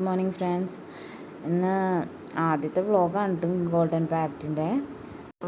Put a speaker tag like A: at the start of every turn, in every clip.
A: Good morning friends. ഇന്ന് ആദ്യത്തെ വ്ളോഗാണ് ഗോൾഡൻ പാറ്റിന്റെ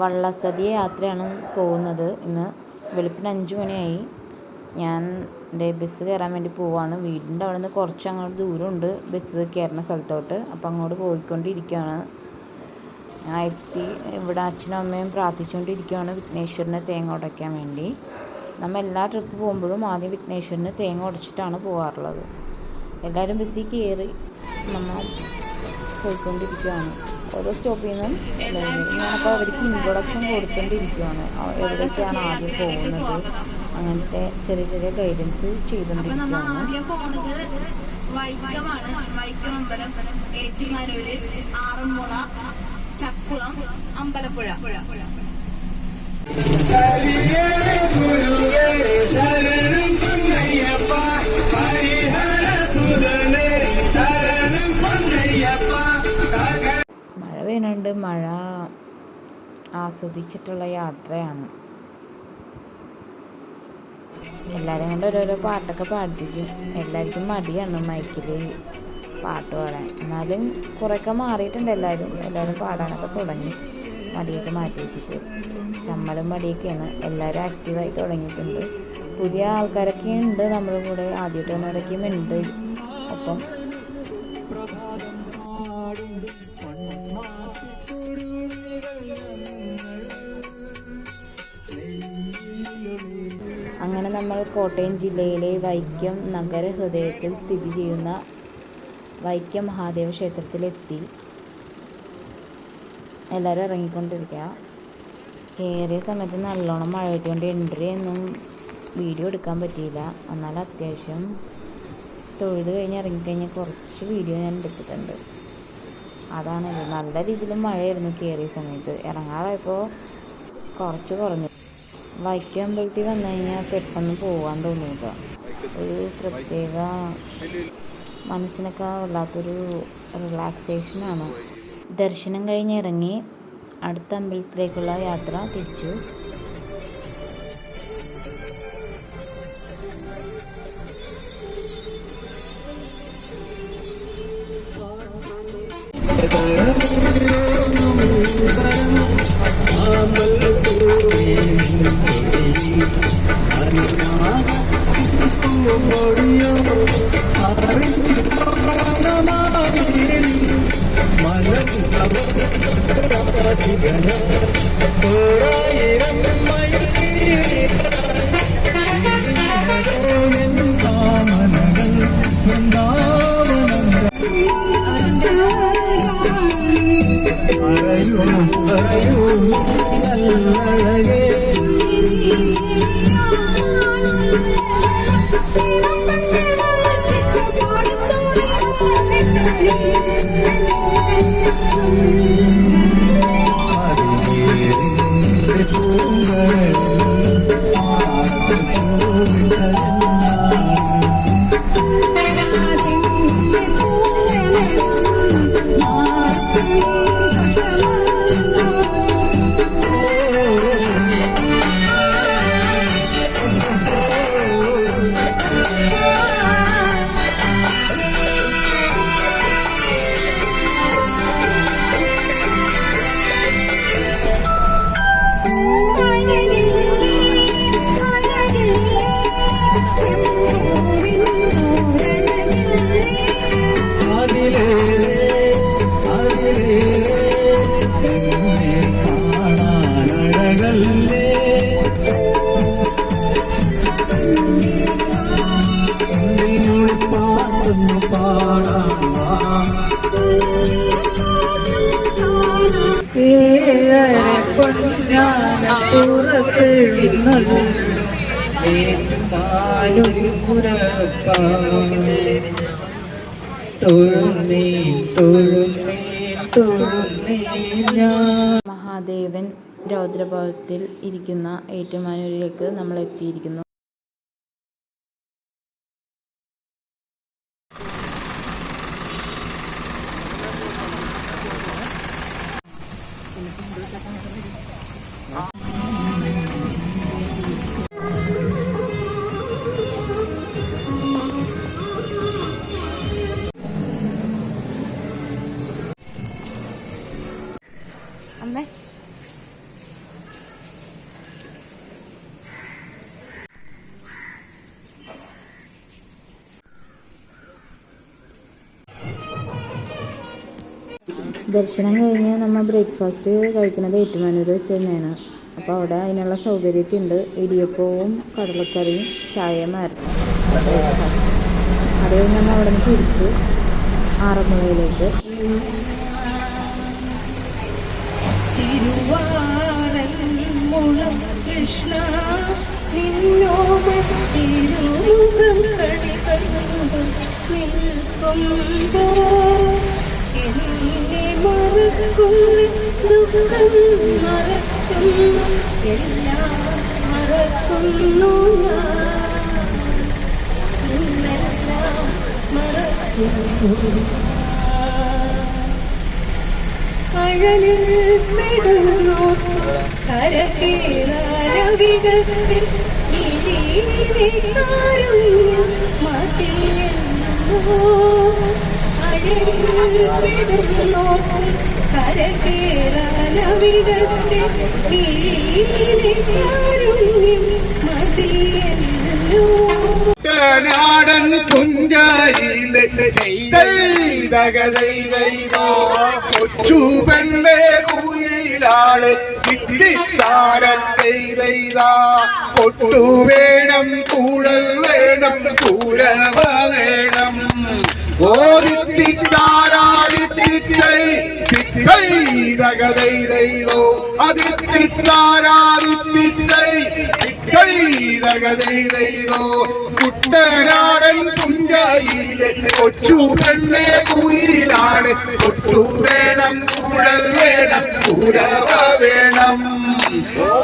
A: വള്ളസദ്യ യാത്രയാണ് പോകുന്നത്. ഇന്ന് വെളുപ്പിന് അഞ്ച് മണിയായി. ഞാൻ ദേ ബസ് കയറാൻ വേണ്ടി പോവാണ്. വീടിന്റെ അവിടെ നിന്ന് കുറച്ച് അങ്ങോട്ട് ദൂരമുണ്ട്. ബസ് കയറുന്ന സ്ഥലത്തോട്ട്. അപ്പം അങ്ങോട്ട് പോയിക്കൊണ്ടിരിക്കുകയാണ്. ആയിരത്തി ഇവിടെ അച്ഛനും അമ്മയും പ്രാർത്ഥിച്ചുകൊണ്ടിരിക്കുകയാണ് വിഘ്നേശ്വരന് തേങ്ങ ഉടയ്ക്കാൻ വേണ്ടി. നമ്മൾ എല്ലാ ട്രിപ്പ് പോകുമ്പോഴും ആദ്യം വിഘ്നേശ്വരന് തേങ്ങ ഉടച്ചിട്ടാണ് പോകാറുള്ളത് എല്ലാവരും ബസ്സിൽ കയറി നമ്മൾ പോയിക്കൊണ്ടിരിക്കുകയാണ് ഓരോ സ്റ്റോപ്പിൽ നിന്നും ഞാനപ്പോൾ അവർക്ക് ഇൻട്രൊഡക്ഷൻ കൊടുത്തുകൊണ്ടിരിക്കുകയാണ് എവിടേക്കാണ് ആദ്യം പോകുന്നത്? അങ്ങനത്തെ ചെറിയ ചെറിയ ഗൈഡൻസ്
B: നമ്മൾ
A: ചെയ്തുകൊണ്ടിരിക്കുകയാണ്
B: ആദ്യം പോകുന്നത് വൈക്കമാണ് വൈക്കം അമ്പലം. ഏറ്റുമാനൂര് ആറന്മുള ചക്കുളം അമ്പലപ്പുഴ.
A: മഴ വീണുണ്ട് മഴ ആസ്വദിച്ചിട്ടുള്ള യാത്രയാണ്. എല്ലാവരും കൊണ്ട് ഓരോരോ പാട്ടൊക്കെ പാടിപ്പിക്കും എല്ലാവർക്കും മടിയാണ് മൈക്കിൽ പാട്ട് പാടാൻ. എന്നാലും കുറേയൊക്കെ മാറിയിട്ടുണ്ട് എല്ലാവരും. എല്ലാവരും പാടാനൊക്കെ തുടങ്ങി. മടിയൊക്കെ മാറ്റി വെച്ചിട്ട്. ചമ്മലും മടിയൊക്കെയാണ്. എല്ലാവരും ആക്റ്റീവായി തുടങ്ങിയിട്ടുണ്ട്. പുതിയ ആൾക്കാരൊക്കെ ഉണ്ട്. നമ്മുടെ കൂടെ ആദ്യമായിട്ട് വന്നവരൊക്കെയും ഉണ്ട്. ഒപ്പം കോട്ടയം ജില്ലയിലെ വൈക്കം നഗര ഹൃദയത്തിൽ സ്ഥിതി ചെയ്യുന്ന വൈക്കം മഹാദേവ ക്ഷേത്രത്തിലെത്തി. എല്ലാവരും ഇറങ്ങിക്കൊണ്ടിരിക്കുക. കയറിയ സമയത്ത് നല്ലോണം മഴ കിട്ടിയോണ്ട് എൻട്രി ഒന്നും വീഡിയോ എടുക്കാൻ പറ്റിയില്ല. എന്നാൽ അത്യാവശ്യം തൊഴുത് കഴിഞ്ഞ് ഇറങ്ങിക്കഴിഞ്ഞാൽ കുറച്ച് വീഡിയോ ഞാൻ എടുത്തിട്ടുണ്ട്. അതാണ് നല്ല രീതിയിൽ മഴയായിരുന്നു കയറിയ സമയത്ത്. ഇറങ്ങാറായപ്പോൾ കുറച്ച് കുറഞ്ഞു. വൈക്കം അമ്പലത്തിൽ വന്നു കഴിഞ്ഞാൽ പെട്ടെന്ന് പോകാൻ തോന്നില്ല ഒരു പ്രത്യേക മനസ്സിനൊക്കെ വല്ലാത്തൊരു റിലാക്സേഷനാണ് ദർശനം കഴിഞ്ഞ് ഇറങ്ങി അടുത്ത അമ്പലത്തിലേക്കുള്ള യാത്ര തിരിച്ചു.
C: போராயிரம் மயில்
A: മഹാദേവൻ രൗദ്രഭാവത്തിൽ ഇരിക്കുന്ന ഏറ്റുമാനൂരിലേക്ക് നമ്മൾ എത്തിയിരിക്കുന്നു Thank you. ദർശനം കഴിഞ്ഞ് നമ്മൾ ബ്രേക്ക്ഫാസ്റ്റ് കഴിക്കുന്നത് ഏറ്റുമാനൂർ വെച്ച് തന്നെയാണ്. അപ്പോൾ അവിടെ അതിനുള്ള സൗകര്യമൊക്കെ ഉണ്ട്. ഇടിയപ്പവും കടലക്കറിയും ചായയുമായിരുന്നു അത് കഴിഞ്ഞ് നമ്മൾ അവിടെ നിന്ന് തിരിച്ചു ആറന്മുളയിലേക്ക്.
B: കൃഷ്ണ എന്നെ മറക്കും ദുഃഖം മറക്കും എല്ലാം മറക്കുന്നു ഞാൻ ഇന്നെല്ലാം മറക്കുന്നു അഴലിൽ പെടുന്നു കരകേറാരവികത്തിൽ കാരുണ്യം മതിയെന്നോ കാരുണ്യം മതിയെന്നോ
D: കുട്ടനാടൻ പുഞ്ചയിലെ ചെയ്തകതൈതോ കൊച്ചു പെണ്ണെ കുയിലാൾ ചിത്തിത്താരത്തെയ്താ കൊട്ടു വേണം കൂടൽ വേണം കൂരവ വേണം. ഓദിത്തിത്താരാദിത്തിത്തൈ തിത്തൈതകതൈതോ അതിത്തിത്താരാദിത്തിത്തൈ തിത്തൈതകതൈതോ കുട്ടനാടൻ പുഞ്ചയിലെ കൊച്ചു തന്നെ കുയിലാണ്. കൊട്ടു വേണം കുഴൽ വേണം കുരവ വേണം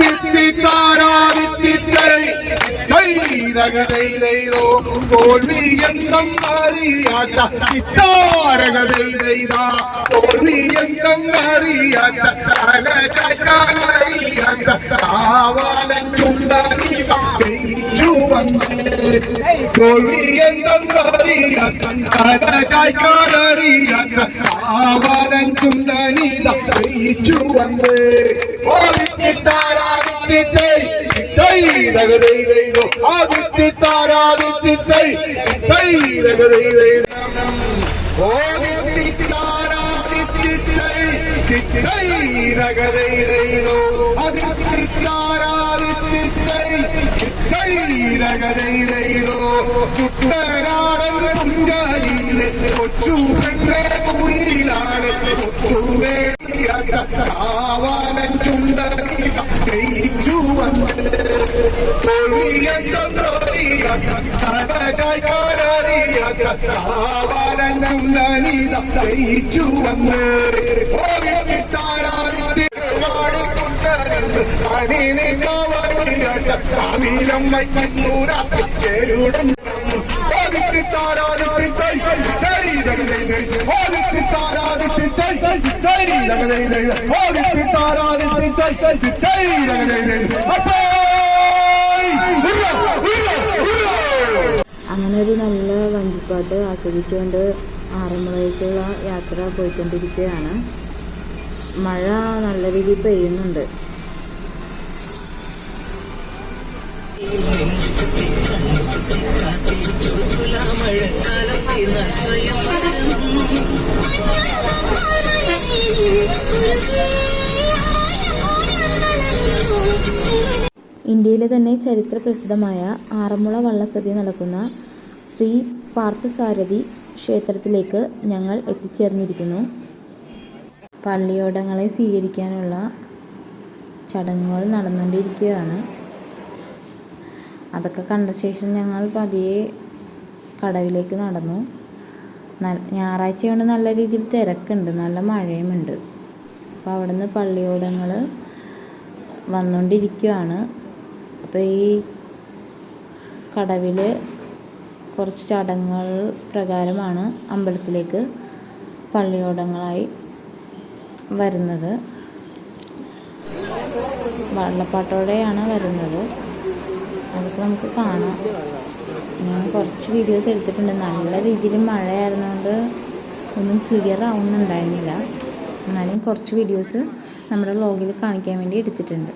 D: തിത്തിത്താരാദിത്തിത്തൈ ൈതകതൈതോ തോൽവി എന്തം അറിയാത്ത ചിത്താരകതൈതാ തോൽവി എന്തം അറിയാത്ത അറിയാത്ത ചുണ്ടാക്കി ജയിച്ചു വന്ന് തോൽവി എന്തം അറിയാത്ത അറിയാത്ത ആവാലൻ ചുണ്ടനീത ജയിച്ചു വന്ന് ഓടിത്താരാദിത്യത്തെ തൈതകതൈതൈതോ ആദിത്യത്താരാദിത്യത്തെ തൈതകതൈതൈതോ ഓദിത്തിത്താരാദിത്യൈതകതൈതൈതോ അതിത്തിത്താരാദിത്യൈതകതൈതൈതോ കുട്ടനാടൻ കൊച്ചു പെണ്ണെ കുയിലാണ് കൊട്ടുവേ ആവാനൻ ചുണ്ടറി ജയിച്ചു വന്ന്
A: അങ്ങനെ ഒരു നല്ല വഞ്ചിപ്പാട്ട് ആസ്വദിച്ചുകൊണ്ട് ആറന്മുളയിലേക്കുള്ള യാത്ര പോയിക്കൊണ്ടിരിക്കുകയാണ്. മഴ നല്ല രീതിയിൽ പെയ്യുന്നുണ്ട്. ഇന്ത്യയിലെ തന്നെ ചരിത്ര പ്രസിദ്ധമായ ആറന്മുള വള്ളസദ്യ നടക്കുന്ന ശ്രീ പാർത്ഥസാരഥി ക്ഷേത്രത്തിലേക്ക് ഞങ്ങൾ എത്തിച്ചേർന്നിരിക്കുന്നു. പള്ളിയോടങ്ങളെ സ്വീകരിക്കാനുള്ള ചടങ്ങുകൾ നടന്നുകൊണ്ടിരിക്കുകയാണ്. അതൊക്കെ കണ്ട ശേഷം ഞങ്ങൾ പതിയെ കടവിലേക്ക് നടന്നു. ന- ഞായറാഴ്ച കൊണ്ട് നല്ല രീതിയിൽ തിരക്കുണ്ട്. നല്ല മഴയുമുണ്ട്. അപ്പോൾ അവിടുന്ന് പള്ളിയോടങ്ങൾ വന്നുകൊണ്ടിരിക്കുകയാണ് അപ്പോൾ ഈ കടവിൽ കുറച്ച് ചടങ്ങുകൾ പ്രകാരമാണ് അമ്പലത്തിലേക്ക് പള്ളിയോടങ്ങളായി വരുന്നത്. വള്ളപ്പാട്ടോടെയാണ് വരുന്നത്. അതൊക്കെ നമുക്ക് കാണാം. ഞാൻ കുറച്ച് വീഡിയോസ് എടുത്തിട്ടുണ്ട്. നല്ല രീതിയിൽ മഴയായിരുന്നുകൊണ്ട് ഒന്നും ക്ലിയർ ആവുന്നുണ്ടായിരുന്നില്ല. എന്നാലും കുറച്ച് വീഡിയോസ് നമ്മുടെ വ്ളോഗിൽ കാണിക്കാൻ വേണ്ടി എടുത്തിട്ടുണ്ട്.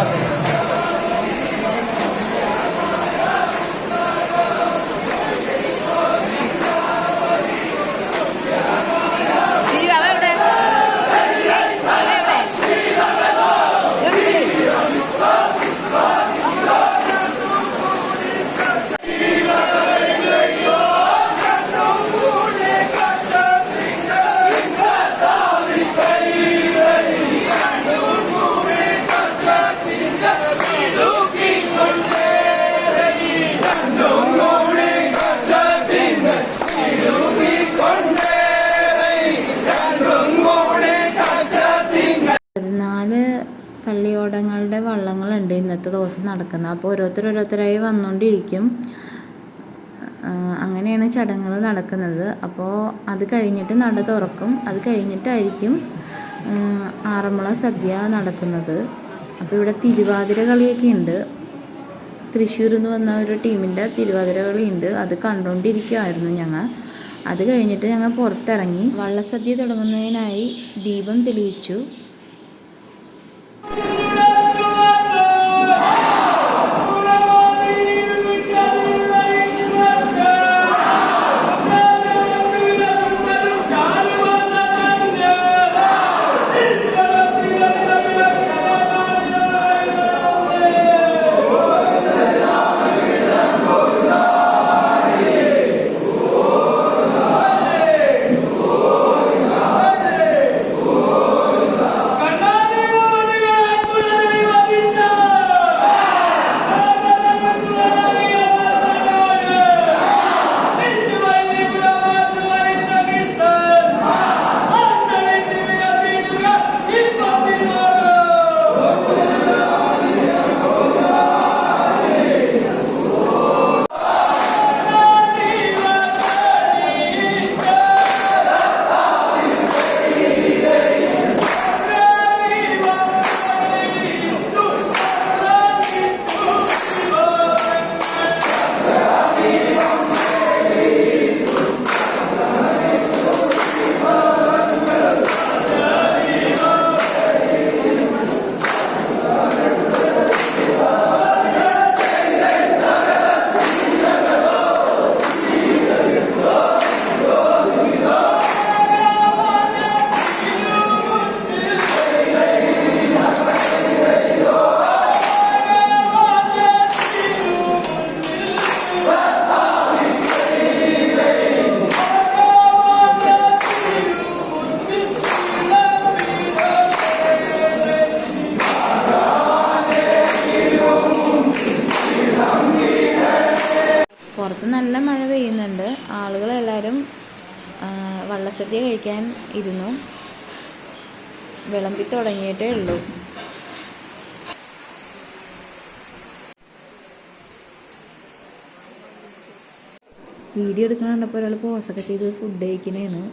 A: Thank you. ചടങ്ങുകളുടെ വള്ളങ്ങളുണ്ട് ഇന്നത്തെ ദിവസം നടക്കുന്നത് അപ്പോൾ ഓരോരുത്തർ ഓരോരുത്തരായി വന്നുകൊണ്ടിരിക്കും അങ്ങനെയാണ് ചടങ്ങുകൾ നടക്കുന്നത്. അപ്പോൾ അത് കഴിഞ്ഞിട്ട് നട തുറക്കും. അത് കഴിഞ്ഞിട്ടായിരിക്കും ആറന്മുള സദ്യ നടക്കുന്നത്. അപ്പോൾ ഇവിടെ തിരുവാതിര കളിയൊക്കെ ഉണ്ട് തൃശ്ശൂർ എന്ന് വന്ന ഒരു ടീമിന്റെ തിരുവാതിര കളിയുണ്ട്. അത് കണ്ടുകൊണ്ടിരിക്കുമായിരുന്നു ഞങ്ങൾ അത് കഴിഞ്ഞിട്ട് ഞങ്ങൾ പുറത്തിറങ്ങി. വള്ളസദ്യ തുടങ്ങുന്നതിനായി ദീപം തെളിയിച്ചു. പുറത്ത് നല്ല മഴ പെയ്യുന്നുണ്ട്. ആളുകളെല്ലാവരും വള്ളസദ്യ കഴിക്കാൻ ഇരുന്നു. വിളമ്പി തുടങ്ങിയിട്ടേ ഉള്ളൂ. വീഡിയോ എടുക്കണ കണ്ടപ്പോൾ ഒരാൾ പോസൊക്കെ ചെയ്ത് ഫുഡ് കഴിക്കണേന്ന്.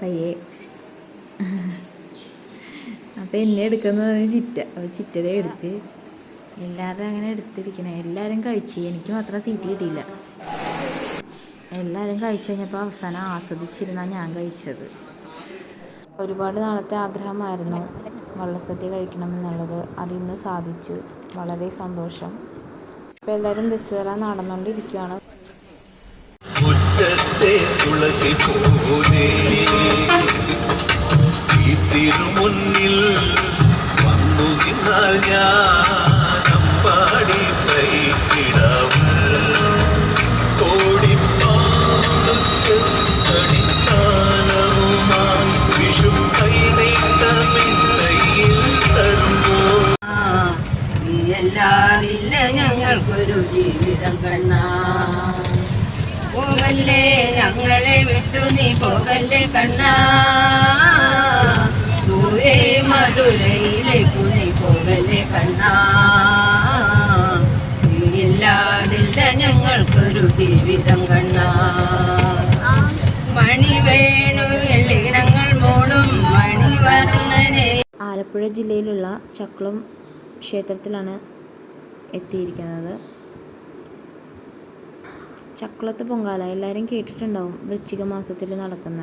A: പയ്യെ അപ്പോൾ എന്നെ എടുക്കുന്നത് ചിറ്റ. അപ്പോൾ ചിറ്റതെ എടുത്ത്. എല്ലാവരും അങ്ങനെ എടുത്തിരിക്കണേ. എല്ലാവരും കഴിച്ച്. എനിക്ക് മാത്രം സീറ്റ് കിട്ടിയില്ല. എല്ലാവരും കഴിച്ചു കഴിഞ്ഞപ്പോൾ അവസാനം ആസ്വദിച്ചിരുന്നാണ് ഞാൻ കഴിച്ചത്. ഒരുപാട് നാളത്തെ ആഗ്രഹമായിരുന്നു വള്ളസദ്യ കഴിക്കണം എന്നുള്ളത് അതിന്ന് സാധിച്ചു. വളരെ സന്തോഷം. ഇപ്പോൾ എല്ലാവരും ബസ് കയറാൻ നടന്നുകൊണ്ടിരിക്കുകയാണ്
E: തുളസി വന്നു ഞാൻ തടിത്താലവുമായി വിഷു
F: ഞങ്ങൾക്കൊരു ജീവിതം കണ്ണാ. പോകല്ലേ ഞങ്ങളെ വിട്ടു നീ പോകല്ലേ കണ്ണാ. മധുരയിലേക്കു നീ പോകല്ലേ കണ്ണാ. ഇല്ലാതില്ല ഞങ്ങൾക്കൊരു ജീവിതം കണ്ണ. മണി വേണു എല്ലിടങ്ങൾ മോളും മണി വർണനെ
A: ആലപ്പുഴ ജില്ലയിലുള്ള ചക്കുളം ക്ഷേത്രത്തിലാണ് എത്തിയിരിക്കുന്നത്. ചക്കുളത്ത് പൊങ്കാല എല്ലാവരും കേട്ടിട്ടുണ്ടാവും വൃശ്ചിക മാസത്തിൽ നടക്കുന്ന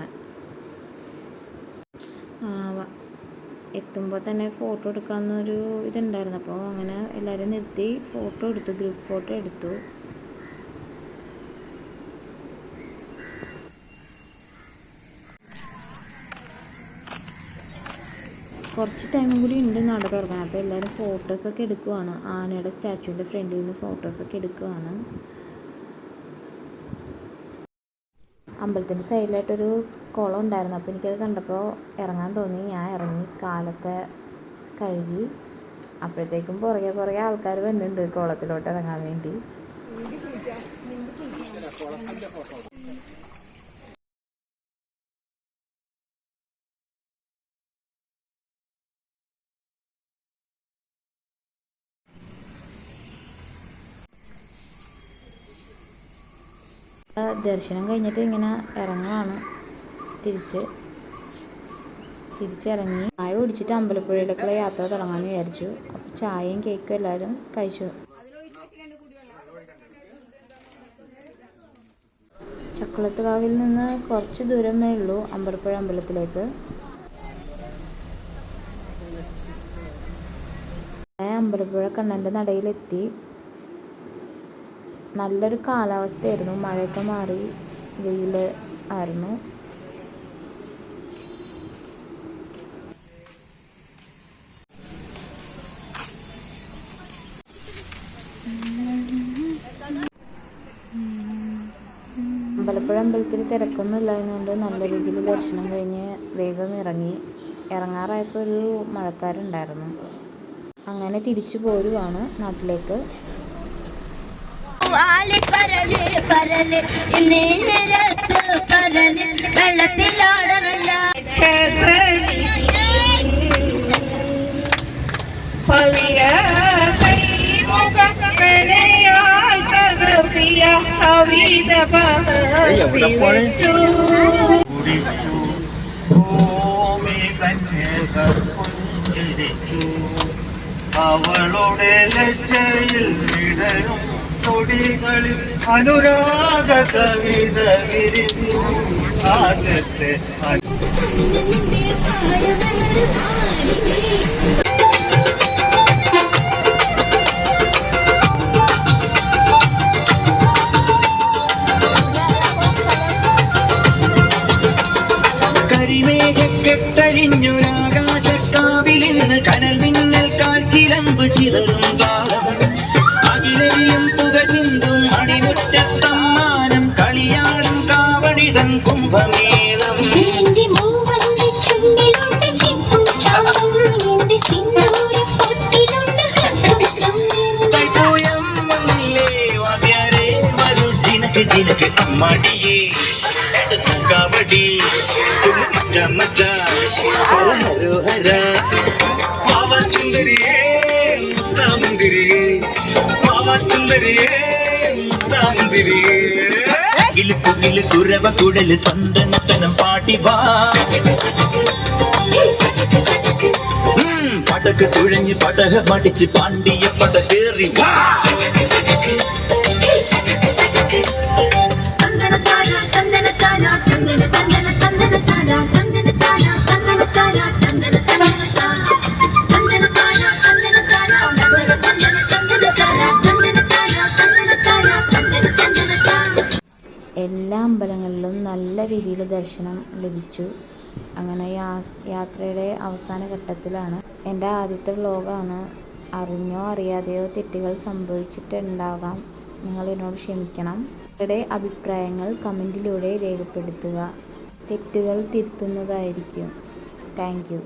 A: എത്തുമ്പോൾ തന്നെ ഫോട്ടോ എടുക്കാമെന്നൊരു ഇതുണ്ടായിരുന്നു. അപ്പോൾ അങ്ങനെ എല്ലാവരും നിർത്തി ഫോട്ടോ എടുത്തു ഗ്രൂപ്പ് ഫോട്ടോ എടുത്തു. കുറച്ച് ടൈമും കൂടി ഉണ്ട് നട തുറക്കാൻ. അപ്പോൾ എല്ലാവരും ഫോട്ടോസൊക്കെ എടുക്കുവാണ്. ആനയുടെ സ്റ്റാച്ചുവിന്റെ ഫ്രണ്ടിൽ നിന്ന് ഫോട്ടോസൊക്കെ എടുക്കുവാണ്. അമ്പലത്തിന്റെ സൈഡിലായിട്ടൊരു കുളം ഉണ്ടായിരുന്നു. അപ്പോൾ എനിക്കത് കണ്ടപ്പോൾ ഇറങ്ങാൻ തോന്നി. ഞാൻ ഇറങ്ങി കാലൊക്കെ കഴുകി അപ്പോഴത്തേക്കും പുറകെ പുറകെ ആൾക്കാർ വരുന്നുണ്ട് കുളത്തിലോട്ട് ഇറങ്ങാൻ വേണ്ടി. ദർശനം കഴിഞ്ഞിട്ട് ഇങ്ങനെ ഇറങ്ങുകയാണ് തിരിച്ച് തിരിച്ചിറങ്ങി ചായ കുടിച്ചിട്ട് അമ്പലപ്പുഴയിലേക്കുള്ള യാത്ര തുടങ്ങാമെന്ന് വിചാരിച്ചു. അപ്പോൾ ചായയും കേക്കും എല്ലാവരും കഴിച്ചു. ചക്കുളത്തുകാവിൽ നിന്ന് കുറച്ച് ദൂരമേ ഉള്ളൂ അമ്പലപ്പുഴ അമ്പലത്തിലേക്ക്. അമ്പലപ്പുഴ കണ്ണന്റെ നടയിലെത്തി. നല്ലൊരു കാലാവസ്ഥയായിരുന്നു. മഴയൊക്കെ മാറി വെയിൽ ആയിരുന്നു. അമ്പലപ്പുഴ അമ്പലത്തിൽ തിരക്കൊന്നും നല്ല രീതിയിൽ ദർശനം കഴിഞ്ഞ് വേഗം ഇറങ്ങി. ഇറങ്ങാറായപ്പോൾ ഒരു മഴക്കാരുണ്ടായിരുന്നു. അങ്ങനെ തിരിച്ചു പോരുവാണ് നാട്ടിലേക്ക്.
G: വാലി പരൽ പരൽ. ഇന്നേ പരലി. വെള്ളത്തിലാടണല്ല
H: ഭൂമി തന്നെ അവളുടെ ലജ്ജയിൽ വിടരും. കൊടികളിൽ അനുരാഗ കവിത വിരിഞ്ഞു. ആദ്യത്തെ
I: தினக்கு அம்மாடியே. தூக்காவடி மச்சா மச்சா மருஹரா பாவா சுந்தரியே முத்தா முந்திரியே பாவா சுந்தரியே முத்தா முந்திரியே இழுப்பு இழுப்பு ரவ குடலு தந்தனத்தனம் பாட்டிவா படகு துழஞ்சு படக மடிச்சு பாண்டிய படகேறி வா.
A: എല്ലാ അമ്പലങ്ങളിലും നല്ല രീതിയിൽ ദർശനം ലഭിച്ചു. അങ്ങനെ യാ യാത്രയുടെ അവസാന ഘട്ടത്തിലാണ് എന്റെ ആദ്യത്തെ വ്ലോഗാണ്. അറിഞ്ഞോ അറിയാതെയോ തെറ്റുകൾ സംഭവിച്ചിട്ടുണ്ടാകാം. നിങ്ങൾ എന്നോട് ക്ഷമിക്കണം. നിങ്ങളുടെ അഭിപ്രായങ്ങൾ കമന്റിലൂടെ രേഖപ്പെടുത്തുക. തെറ്റുകൾ തിരുത്തുന്നതായിരിക്കും. Thank you.